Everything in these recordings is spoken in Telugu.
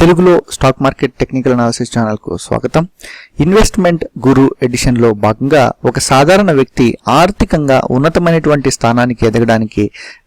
తెలుగులో స్టాక్ మార్కెట్ టెక్నికల్ అనాలిసిస్ ఛానల్కు స్వాగతం. ఇన్వెస్ట్మెంట్ గురు ఎడిషన్లో భాగంగా ఒక సాధారణ వ్యక్తి ఆర్థికంగా ఉన్నతమైనటువంటి స్థానానికి ఎదగడానికి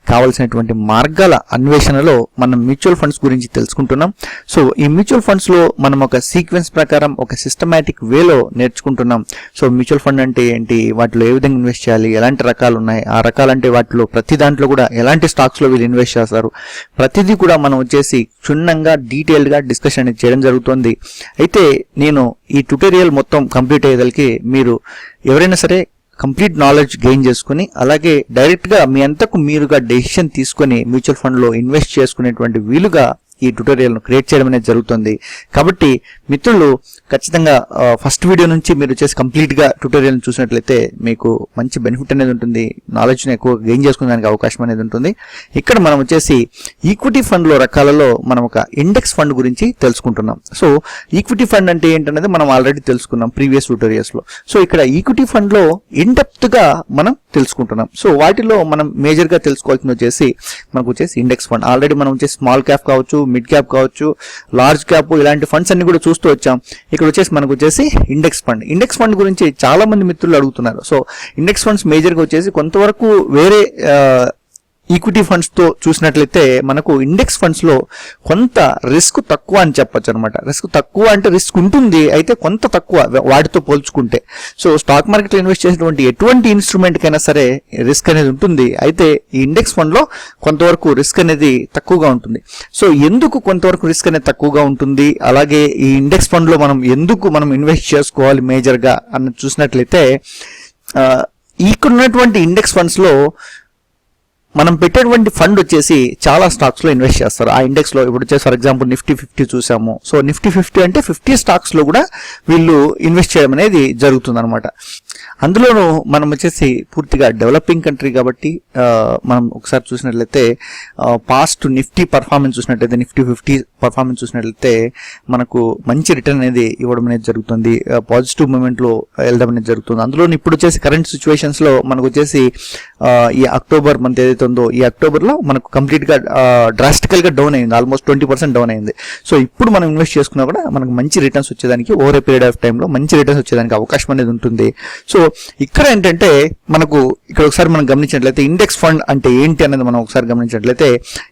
కావలసినటువంటి మార్గాల అన్వేషణలో మనం మ్యూచువల్ ఫండ్స్ గురించి తెలుసుకుంటున్నాం. సో ఈ మ్యూచువల్ ఫండ్స్లో మనం ఒక సీక్వెన్స్ ప్రకారం ఒక సిస్టమేటిక్ వేలో నేర్చుకుంటున్నాం. సో మ్యూచువల్ ఫండ్ అంటే ఏంటి? వాటిలో ఏ విధంగా ఇన్వెస్ట్ చేయాలి? ఎలాంటి రకాలు ఉన్నాయి? ఆ రకాలంటే వాటిలో ప్రతి దాంట్లో కూడా ఎలాంటి స్టాక్స్లో వీళ్ళు ఇన్వెస్ట్ చేస్తారు? ప్రతిదీ కూడా మనం వచ్చేసి క్షుణ్ణంగా డీటెయిల్డ్గా డిస్కషన్ అనేది చేయడం జరుగుతుంది. అయితే నేను ఈ ట్యూటోరియల్ మొత్తం కంప్లీట్ అయ్యేదలికి మీరు ఎవరైనా సరే కంప్లీట్ నాలెడ్జ్ గెయిన్ చేసుకుని అలాగే డైరెక్ట్గా మీ అంతకు మీరుగా డెసిషన్ తీసుకొని మ్యూచువల్ ఫండ్లో ఇన్వెస్ట్ చేసుకునేటువంటి వీలుగా ఈ ట్యూటోరియల్ను క్రియేట్ చేయడం అనేది జరుగుతుంది. కాబట్టి మిత్రులు ఖచ్చితంగా ఫస్ట్ వీడియో నుంచి మీరు చేసి కంప్లీట్గా ట్యూటోరియల్ని చూసినట్లయితే మీకు మంచి బెనిఫిట్ అనేది ఉంటుంది. నాలెడ్జ్ని ఎక్కువ గెయిన్ చేసుకునేదానికి అవకాశం అనేది ఉంటుంది. ఇక్కడ మనం వచ్చేసి ఈక్విటీ ఫండ్లో రకాలలో మనం ఒక ఇండెక్స్ ఫండ్ గురించి తెలుసుకుంటున్నాం. సో ఈక్విటీ ఫండ్ అంటే ఏంటనేది మనం ఆల్రెడీ తెలుసుకున్నాం ప్రీవియస్ ట్యూటోరియల్స్లో సో ఇక్కడ ఈక్విటీ ఫండ్లో గా మనం తెలుసుకుంటున్నాం. సో వాటిలో మనం మేజర్గా తెలుసుకోవాల్సింది వచ్చేసి మనకు వచ్చేసి ఇండెక్స్ ఫండ్ ఆల్రెడీ మనం వచ్చేసి స్మాల్ క్యాప్ కావచ్చు మిడ్ క్యాప్ కావచ్చు లార్జ్ క్యాప్ ఇలాంటి ఫండ్స్ అన్ని కూడా చూస్తూ వచ్చాం. ఇక్కడ వచ్చేసి మనకు వచ్చేసి ఇండెక్స్ ఫండ్. ఇండెక్స్ ఫండ్ గురించి చాలా మంది మిత్రులు అడుగుతున్నారు. సో ఇండెక్స్ ఫండ్స్ మేజర్గా వచ్చేసి కొంతవరకు వేరే ఈక్విటీ ఫండ్స్తో చూసినట్లయితే మనకు ఇండెక్స్ ఫండ్స్లో కొంత రిస్క్ తక్కువ అని చెప్పొచ్చు అనమాట రిస్క్ తక్కువ అంటే రిస్క్ ఉంటుంది అయితే కొంత తక్కువ వాటితో పోల్చుకుంటే. సో స్టాక్ మార్కెట్లో ఇన్వెస్ట్ చేసినటువంటి ఎటువంటి ఇన్స్ట్రుమెంట్కైనా సరే రిస్క్ అనేది ఉంటుంది. అయితే ఈ ఇండెక్స్ ఫండ్లో కొంతవరకు రిస్క్ అనేది తక్కువగా ఉంటుంది. సో ఎందుకు కొంతవరకు రిస్క్ అనేది తక్కువగా ఉంటుంది? అలాగే ఈ ఇండెక్స్ ఫండ్లో మనం ఎందుకు మనం ఇన్వెస్ట్ చేసుకోవాలి మేజర్గా అన్నది చూసినట్లయితే ఇక్కడ ఉన్నటువంటి ఇండెక్స్ ఫండ్స్లో మనం పెట్టేటువంటి ఫండ్ వచ్చేసి చాలా స్టాక్స్లో ఇన్వెస్ట్ చేస్తారు. ఆ ఇండెక్స్లో ఇప్పుడు వచ్చేసి ఫర్ ఎగ్జాంపుల్ నిఫ్టీ ఫిఫ్టీ చూసాము. సో నిఫ్టీ ఫిఫ్టీ అంటే ఫిఫ్టీ స్టాక్స్లో కూడా వీళ్ళు ఇన్వెస్ట్ చేయడం అనేది జరుగుతుంది అనమాట అందులోనూ మనం వచ్చేసి పూర్తిగా డెవలపింగ్ కంట్రీ కాబట్టి మనం ఒకసారి చూసినట్లయితే పాస్ట్ నిఫ్టీ పర్ఫార్మెన్స్ చూసినట్లయితే నిఫ్టీ ఫిఫ్టీ పర్ఫార్మెన్స్ చూసినట్లయితే మనకు మంచి రిటర్న్ అనేది ఇవ్వడం అనేది జరుగుతుంది. పాజిటివ్ మూమెంట్లో వెళ్ళడం అనేది జరుగుతుంది. అందులో ఇప్పుడు వచ్చేసి కరెంట్ సిచ్యువేషన్స్లో మనకు వచ్చేసి ఈ అక్టోబర్ మంత్ ఏదైతే ఉందో ఈ అక్టోబర్లో మనకు కంప్లీట్గా డ్రాస్టికల్గా గా డౌన్ అయింది. ఆల్మోస్ట్ ట్వంటీ పర్సెంట్ డౌన్ అయింది. సో ఇప్పుడు మనం ఇన్వెస్ట్ చేసుకున్నా కూడా మనకు మంచి రిటర్న్స్ వచ్చేదానికి ఓవర్ ఏ పీరియడ్ ఆఫ్ టైంలో మంచి రిటర్న్స్ వచ్చేదానికి అవకాశం అనేది ఉంటుంది. సో ఇక్కడ ఏంటంటే మనకు ఇక్కడ ఒకసారి మనం గమనించినట్లయితే ఇండెక్స్ ఫండ్ అంటే ఏంటి అనేది మనం ఒకసారి గమనించినట్లయితే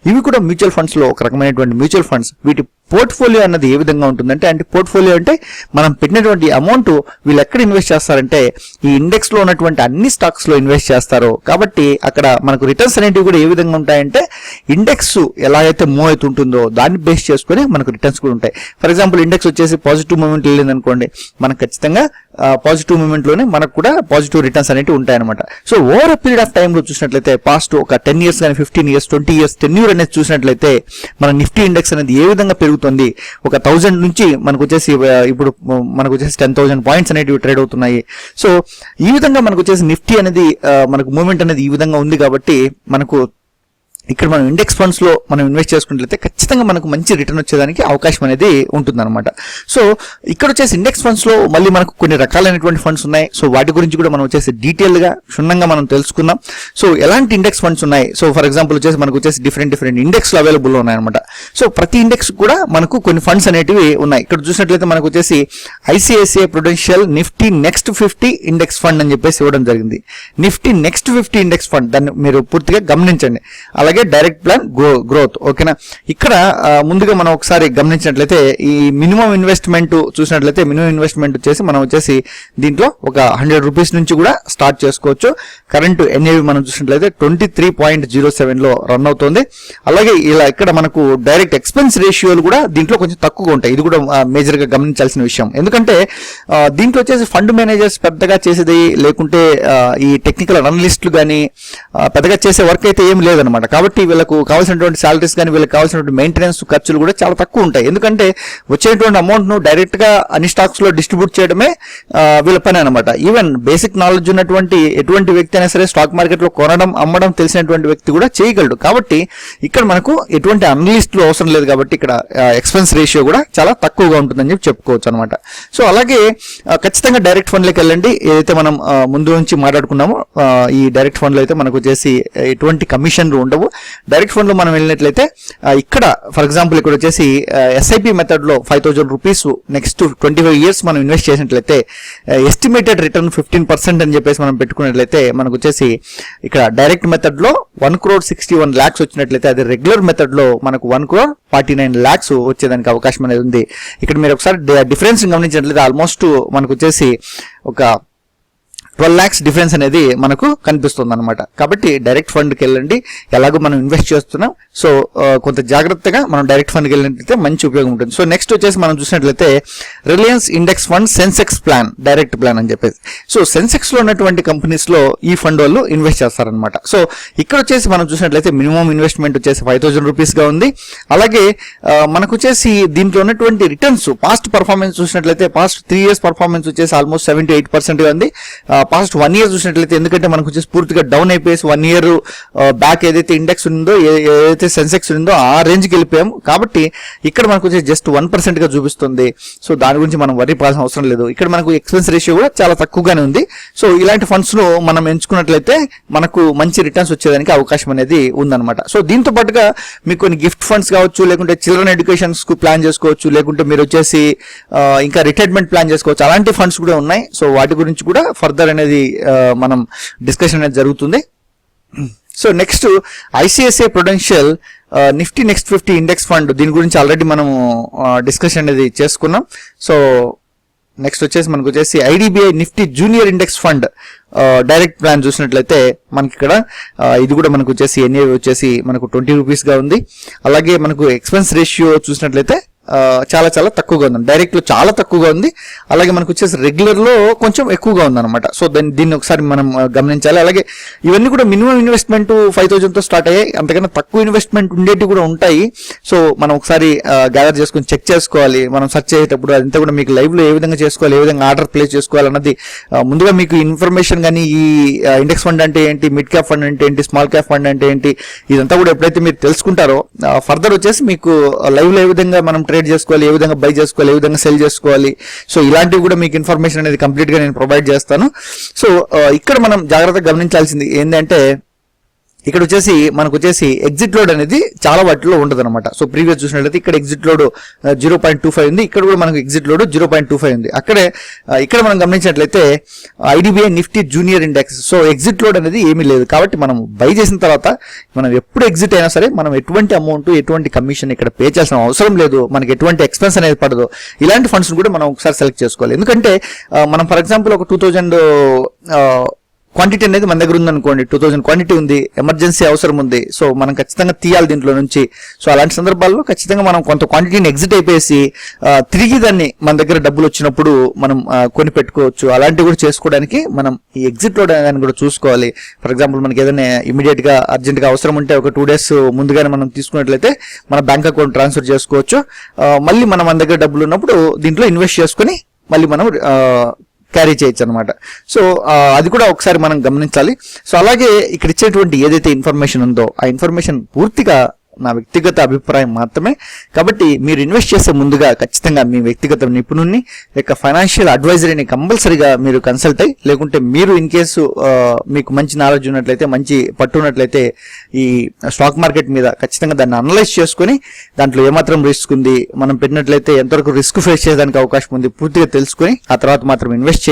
ఇవి కూడా మ్యూచువల్ ఫండ్స్లో ఒక రకమైనటువంటి మ్యూచువల్ ఫండ్స్. వీటి పోర్ట్ఫోలియో అన్నది ఏ విధంగా ఉంటుందంటే అంటే పోర్ట్ఫోలియో అంటే మనం పెట్టినటువంటి అమౌంట్ వీళ్ళు ఎక్కడ ఇన్వెస్ట్ చేస్తారంటే ఈ ఇండెక్స్లో ఉన్నటువంటి అన్ని స్టాక్స్లో ఇన్వెస్ట్ చేస్తారు. కాబట్టి అక్కడ మనకు రిటర్న్స్ అనేటివి కూడా ఏ విధంగా ఉంటాయంటే ఇండెక్స్ ఎలా అయితే మూవ్ అవుతుంటుందో దాన్ని బేస్ చేసుకొని మనకు రిటర్న్స్ కూడా ఉంటాయి. ఫర్ ఎగ్జాంపుల్ ఇండెక్స్ వచ్చేసి పాజిటివ్ మూమెంట్ వెళ్ళింది అనుకోండి మనకు ఖచ్చితంగా పాజిటివ్ మూమెంట్లోనే మనకు కూడా పాజిటివ్ రిటర్న్స్ అనేవి ఉంటాయన్నమాట. సో ఓవర్ పీరియడ్ ఆఫ్ టైంలో చూసినట్లయితే పాస్ట్ ఒక టెన్ ఇయర్స్ కానీ fifteen years twenty years ten year అనేది చూసినట్లయితే మన నిఫ్టీ ఇండెక్స్ అనేది ఏ విధంగా పెరుగుతుంది? ఒక థౌజండ్ నుంచి మనకు వచ్చేసి ఇప్పుడు మనకు వచ్చేసి టెన్ థౌసండ్ పాయింట్స్ అనేటివి ట్రేడ్ అవుతున్నాయి. సో ఈ విధంగా మనకు వచ్చేసి నిఫ్టీ అనేది మనకు మూమెంట్ అనేది ఈ విధంగా ఉంది కాబట్టి మనకు ఇక్కడ మనం ఇండెక్స్ ఫండ్స్లో మనం ఇన్వెస్ట్ చేసుకున్నట్లయితే ఖచ్చితంగా మనకు మంచి రిటర్న్ వచ్చేదానికి అవకాశం అనేది ఉంటుందన్నమాట. సో ఇక్కడ వచ్చేసి ఇండెక్స్ ఫండ్స్లో మళ్ళీ మనకు కొన్ని రకాలైనటువంటి ఫండ్స్ ఉన్నాయి. సో వాటి గురించి కూడా మనం వచ్చేసి డీటెయిల్గా క్షుణ్ణంగా మనం తెలుసుకుందాం. సో ఎలాంటి ఇండెక్స్ ఫండ్స్ ఉన్నాయి? సో ఫర్ ఎగ్జాంపుల్ వచ్చేసి మనకు వచ్చేసి డిఫరెంట్ డిఫరెంట్ ఇండెక్స్ అవైలబుల్ ఉన్నాయన్నమాట. సో ప్రతి ఇండెక్స్ కూడా మనకు కొన్ని ఫండ్స్ అనేటివి ఉన్నాయి. ఇక్కడ చూసినట్లయితే మనకు వచ్చేసి ICICI Prudential Nifty next fifty index fund అని చెప్పేసి ఇవ్వడం జరిగింది. Nifty next fifty index fund దాన్ని మీరు పూర్తిగా గమనించండి. అలాగే డైరెక్ట్ ప్లాన్ గ్రో గ్రోత్ ఓకేనా ఇక్కడ ముందుగా మనం ఒకసారి గమనించినట్లయితే ఈ మినిమం ఇన్వెస్ట్మెంట్ చూసినట్లయితే మినిమం ఇన్వెస్ట్మెంట్ వచ్చేసి మనం వచ్చేసి దీంట్లో ఒక హండ్రెడ్ రూపీస్ నుంచి కూడా స్టార్ట్ చేసుకోవచ్చు. కరెంట్ ఎన్ఏవి మనం చూసినట్లయితే ట్వంటీ త్రీ పాయింట్ జీరో సెవెన్లో రన్ అవుతుంది. అలాగే ఇలా ఇక్కడ మనకు డైరెక్ట్ ఎక్స్పెన్స్ రేషియోలు కూడా దీంట్లో కొంచెం తక్కువగా ఉంటాయి. ఇది కూడా మేజర్గా గమనించాల్సిన విషయం. ఎందుకంటే దీంట్లో వచ్చేసి ఫండ్ మేనేజర్స్ పెద్దగా చేసేది లేకుంటే ఈ టెక్నికల్ అనలిస్టులు కానీ పెద్దగా చేసే వర్క్ అయితే ఏం లేదనమాట కాబట్టి వీళ్ళకు కావాల్సినటువంటి సాలరీస్ కానీ వీళ్ళకి కావాల్సినటువంటి మెయింటెనెన్స్ ఖర్చులు కూడా చాలా తక్కువ ఉంటాయి. ఎందుకంటే వచ్చేటువంటి అమౌంట్ను డైరెక్ట్గా అన్ని స్టాక్స్లో డిస్ట్రిబ్యూట్ చేయడమే వీళ్ళ పని అనమాట ఈవెన్ బేసిక్ నాలెడ్జ్ ఉన్నటువంటి ఎటువంటి వ్యక్తి అయినా సరే స్టాక్ మార్కెట్లో కొనడం అమ్మడం తెలిసినటువంటి వ్యక్తి కూడా చేయగలడు. కాబట్టి ఇక్కడ మనకు ఎటువంటి అనలిస్టులు అవసరం లేదు కాబట్టి ఇక్కడ ఎక్స్పెన్స్ రేషియో కూడా చాలా తక్కువగా ఉంటుందని చెప్పి చెప్పుకోవచ్చు అనమాట సో అలాగే ఖచ్చితంగా డైరెక్ట్ ఫండ్లకి వెళ్ళండి. ఏదైతే మనం ముందు నుంచి మాట్లాడుకున్నామో ఈ డైరెక్ట్ ఫండ్లు అయితే మనకు వచ్చేసి ఎటువంటి కమిషన్లు ఉండవు. డైరెక్ట్ ఫండ్లో మనం వెళ్ళినట్లయితే ఇక్కడ ఫర్ ఎగ్జాంపుల్ ఇక్కడ వచ్చేసి ఎస్ఐపి మెథడ్లో five thousand rupees next twenty five years మనం ఇన్వెస్ట్ చేసినట్లయితే ఎస్టిమేటెడ్ రిటర్న్ ఫిఫ్టీన్ పర్సెంట్ అని చెప్పేసి మనం పెట్టుకున్నట్లయితే మనకు వచ్చేసి ఇక్కడ డైరెక్ట్ మెథడ్లో one crore sixty one lakhs వచ్చినట్లయితే అది రెగ్యులర్ మెథడ్లో మనకు one crore forty nine lakhs వచ్చేదానికి అవకాశం అనేది ఉంది. ఇక్కడ మీరు ఒకసారి డిఫరెన్స్ గమనించినట్లయితే ఆల్మోస్ట్ మనకు వచ్చేసి ఒక ట్వెల్వ్ ల్యాక్స్ డిఫరెన్స్ అనేది మనకు కనిపిస్తుంది అనమాట కాబట్టి డైరెక్ట్ ఫండ్కి వెళ్ళండి. ఎలాగో మనం ఇన్వెస్ట్ చేస్తున్నాం. సో కొంత జాగ్రత్తగా మనం డైరెక్ట్ ఫండ్కి వెళ్ళినట్లయితే మంచి ఉపయోగం ఉంటుంది. సో నెక్స్ట్ వచ్చేసి మనం చూసినట్లయితే Reliance index fund Sensex plan direct plan అని చెప్పేసి. సో సెన్సెక్స్లో ఉన్నటువంటి కంపెనీస్లో ఈ ఫండ్ వాళ్ళు ఇన్వెస్ట్ చేస్తారనమాట సో ఇక్కడ వచ్చేసి మనం చూసినట్లయితే మినిమం ఇన్వెస్ట్మెంట్ వచ్చేసి ఫైవ్ థౌసండ్ రూపీస్గా ఉంది. అలాగే మనకు వచ్చేసి దీంట్లో ఉన్నటువంటి రిటర్న్స్ పాస్ట్ పర్ఫార్మెన్స్ చూసినట్లయితే పాస్ట్ త్రీ ఇయర్స్ పర్ఫార్మెన్స్ వచ్చేసి ఆల్మోస్ట్ సెవెంటీ ఎయిట్ పర్సెంట్గా ఉంది. పాస్ట్ వన్ ఇయర్ చూసినట్లయితే ఎందుకంటే మనకు వచ్చేసి పూర్తిగా డౌన్ అయిపోయేసి వన్ ఇయర్ బ్యాక్ ఏదైతే ఇండెక్స్ ఉందో ఏదైతే సెన్సెక్స్ ఉందో ఆ రేంజ్కి వెళ్ళిపోయాము కాబట్టి ఇక్కడ మనకు వచ్చేసి జస్ట్ వన్ పర్సెంట్గా చూపిస్తుంది. సో దాని గురించి మనం వరి పాల్సిన అవసరం లేదు. ఇక్కడ మనకు ఎక్స్పెన్స్ రేషియో కూడా చాలా తక్కువగానే ఉంది. సో ఇలాంటి ఫండ్స్ను మనం ఎంచుకున్నట్లయితే మనకు మంచి రిటర్న్స్ వచ్చేదానికి అవకాశం అనేది ఉందన్నమాట. సో దీంతో పాటుగా మీకు కొన్ని గిఫ్ట్ ఫండ్స్ కావచ్చు లేకుంటే చిల్డ్రన్ ఎడ్యుకేషన్స్కు ప్లాన్ చేసుకోవచ్చు లేకుంటే మీరు వచ్చేసి ఇంకా రిటైర్మెంట్ ప్లాన్ చేసుకోవచ్చు. అలాంటి ఫండ్స్ కూడా ఉన్నాయి. సో వాటి గురించి కూడా ఫర్దర్ అనేది మనం డిస్కషన్ అనేది జరుగుతుంది. So next ICICI Prudential Nifty next fifty index fund దీని గురించి ఆల్రెడీ మనము డిస్కషన్ అనేది చేసుకున్నాం. సో నెక్స్ట్ వచ్చేసి మనకు వచ్చేసి IDBI Nifty junior index fund direct plan చూసినట్లయితే మనకి ఇక్కడ ఇది కూడా మనకు వచ్చేసి ఎన్ఏ వచ్చేసి మనకు ట్వంటీ రూపీస్గా ఉంది. అలాగే మనకు ఎక్స్పెన్స్ రేషియో చూసినట్లయితే చాలా చాలా తక్కువగా ఉంది డైరెక్ట్లో చాలా తక్కువగా ఉంది. అలాగే మనకు వచ్చేసి రెగ్యులర్లో కొంచెం ఎక్కువగా ఉందన్నమాట. సో దాన్ని దీన్ని ఒకసారి మనం గమనించాలి. అలాగే ఇవన్నీ కూడా మినిమం ఇన్వెస్ట్మెంట్ ఫైవ్ థౌజండ్తో స్టార్ట్ అయ్యాయి. అంతకన్నా తక్కువ ఇన్వెస్ట్మెంట్ ఉండేటివి కూడా ఉంటాయి. సో మనం ఒకసారి గ్యాదర్ చేసుకుని చెక్ చేసుకోవాలి. మనం సెర్చ్ అయ్యేటప్పుడు అదంతా కూడా మీకు లైవ్లో ఏ విధంగా చేసుకోవాలి ఏ విధంగా ఆర్డర్ ప్లేస్ చేసుకోవాలి అన్నది ముందుగా మీకు ఇన్ఫర్మేషన్ కానీ ఈ ఇండెక్స్ ఫండ్ అంటే ఏంటి మిడ్ క్యాప్ ఫండ్ అంటే ఏంటి స్మాల్ క్యాప్ ఫండ్ అంటే ఏంటి ఇదంతా కూడా ఎప్పుడైతే మీరు తెలుసుకుంటారో ఫర్దర్ వచ్చేసి మీకు లైవ్లో ఏ విధంగా మనం ట్రేడ్ చేసుకోవాలి ఏ విధంగా బై చేసుకోవాలి ఏ విధంగా సెల్ చేసుకోవాలి. సో ఇలాంటివి కూడా మీకు ఇన్ఫర్మేషన్ అనేది కంప్లీట్గా నేను ప్రొవైడ్ చేస్తాను. సో ఇక్కడ మనం జాగ్రత్తగా గమనించాల్సింది ఏంటంటే ఇక్కడ వచ్చేసి మనకు వచ్చేసి ఎగ్జిట్ లోడ్ అనేది చాలా వాటిలో ఉండదు అనమాట సో ప్రీవియస్ చూసినట్లయితే ఇక్కడ exit load zero point two five ఉంది. ఇక్కడ కూడా మనకు exit load zero point two five ఉంది. అక్కడే uh, ఇక్కడ మనం గమనించినట్లయితే IDBI Nifty junior index so exit load అనేది ఏమీ లేదు. కాబట్టి మనం బై చేసిన తర్వాత మనం ఎప్పుడు ఎగ్జిట్ అయినా సరే మనం ఎటువంటి అమౌంట్ ఎటువంటి కమిషన్ ఇక్కడ పే చేసిన అవసరం లేదు. మనకి ఎటువంటి ఎక్స్పెన్స్ అనేది పడదు. ఇలాంటి ఫండ్స్ కూడా మనం ఒకసారి సెలెక్ట్ చేసుకోవాలి. ఎందుకంటే uh, మనం ఫర్ ఎగ్జాంపుల్ ఒక టూ థౌజండ్ క్వాంటిటీ అనేది మన దగ్గర ఉందనుకోండి టూ థౌసండ్ క్వాంటిటీ ఉంది ఎమర్జెన్సీ అవసరం ఉంది సో మనం ఖచ్చితంగా తీయాలి దీంట్లో నుంచి. సో అలాంటి సందర్భాల్లో ఖచ్చితంగా మనం కొంత క్వాంటిటీని ఎగ్జిట్ అయిపోయేసి తిరిగి దాన్ని మన దగ్గర డబ్బులు వచ్చినప్పుడు మనం కొని పెట్టుకోవచ్చు అలాంటివి కూడా చేసుకోవడానికి మనం ఈ ఎగ్జిట్లో దాన్ని కూడా చూసుకోవాలి. ఫర్ ఎగ్జాంపుల్ మనకి ఏదైనా ఇమీడియట్గా అర్జెంట్గా అవసరం ఉంటే ఒక టూ డేస్ ముందుగానే మనం తీసుకున్నట్లయితే మన బ్యాంక్ అకౌంట్ ట్రాన్స్ఫర్ చేసుకోవచ్చు. మళ్ళీ మనం మన దగ్గర డబ్బులు ఉన్నప్పుడు దీంట్లో ఇన్వెస్ట్ చేసుకుని మళ్ళీ మనం క్యారీ చేయొచ్చు అనమాట సో అది కూడా ఒకసారి మనం గమనించాలి. సో అలాగే ఇక్కడ ఇచ్చేటువంటి ఏదైతే ఇన్ఫర్మేషన్ ఉందో ఆ ఇన్ఫర్మేషన్ పూర్తిగా నా వ్యక్తిగత అభిప్రాయం మాత్రమే. కాబట్టి మీరు ఇన్వెస్ట్ చేసే ముందుగా ఖచ్చితంగా మీ వ్యక్తిగత నిపుణుడిని లేక ఫైనాన్షియల్ అడ్వైజరీని కంపల్సరీగా మీరు కన్సల్ట్ అయ్యి లేకుంటే మీరు ఇన్ కేసు మీకు మంచి నాలెడ్జ్ ఉన్నట్లయితే మంచి పట్టు ఉన్నట్లయితే ఈ స్టాక్ మార్కెట్ మీద ఖచ్చితంగా దాన్ని అనలైజ్ చేసుకొని దాంట్లో ఏమాత్రం రిస్క్ ఉంది మనం పెట్టినట్లయితే ఎంతవరకు రిస్క్ ఫేస్ చేయడానికి అవకాశం ఉంది పూర్తిగా తెలుసుకొని ఆ తర్వాత మాత్రం ఇన్వెస్ట్